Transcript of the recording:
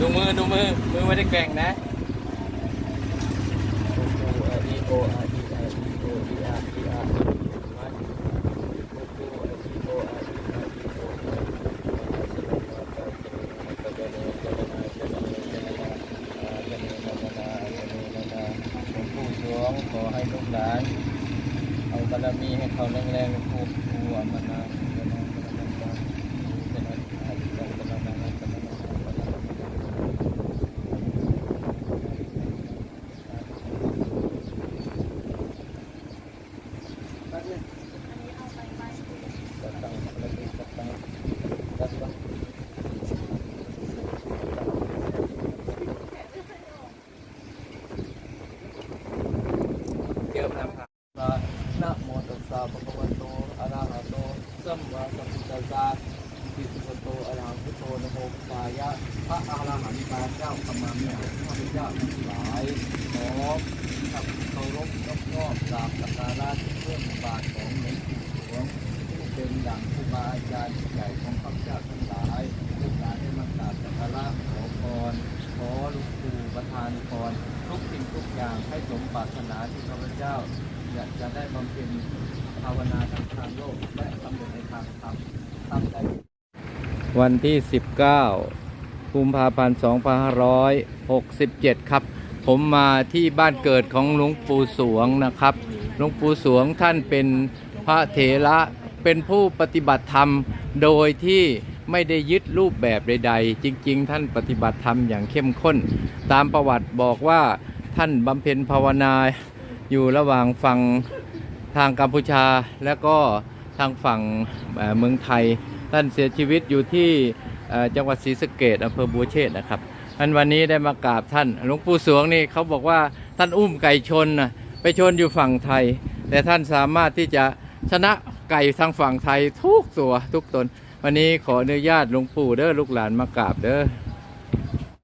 ดูมือดูมือ มือไม่ได้แกว่งนะโออาอีอาอีโออีอาอีอาขอให้ลูกหลาน เอาบารมีให้เขาแรงๆผูกผูกมนา เกี่ยวกับนะโมตัสสะภะคะวะโตอะระหะโตสัมมาสัมพุทธัสสะอิติปิโตอะระหะโธนะโมพุทธายะพระอรหันตาเจ้าธรรมามิหารข้าพเจ้าทั้งหลายขอขับเคารพยกย่องกราบสักการะเพื่อนบาทของหลวงปู่หลวงผู้เป็นดั่งครูบาอาจารย์ใหญ่ของหลายลูกหลานได้มากราบสักการะขอพรขอหลูกปู่ประทานพรทุกสิ่งทุกอย่างให้สมปรารถนาที่ข้าพเจ้า อยากจะได้บำเพ็ญภาวนาทางทางโลกและสำเร็จในทางธรรมทำได้วันที่ 19กุมภาพันธ์2567 ครับ ผมมาที่บ้านเกิดของหลวงปู่สวงนะครับ หลวงปู่สวงท่านเป็นพระเถระเป็นผู้ปฏิบัติธรรมโดยที่ ไม่ได้ยึดรูปแบบใด ๆ จริง ๆ ท่านปฏิบัติธรรมอย่างเข้มข้น ตามประวัติบอกว่าท่านบำเพ็ญภาวนาอยู่ระหว่างฝั่งทางกัมพูชา และก็ทางฝั่งเมืองไทย ท่านเสียชีวิตอยู่ที่จังหวัดศรีสะเกดอำเภอบัวเชษนะครับอันวันนี้ได้มากราบท่านหลวงปู่สวงนี่เขาบอกว่าท่านอุ้มไก่ชนนะไปชนอยู่ฝั่งไทย แต่ท่านสามารถที่จะชนะไก่ทางฝั่งไทยทุกตัวทุกตน วันนี้ขออนุญาตหลวงปู่เด้อลูกหลานมากราบเด้อ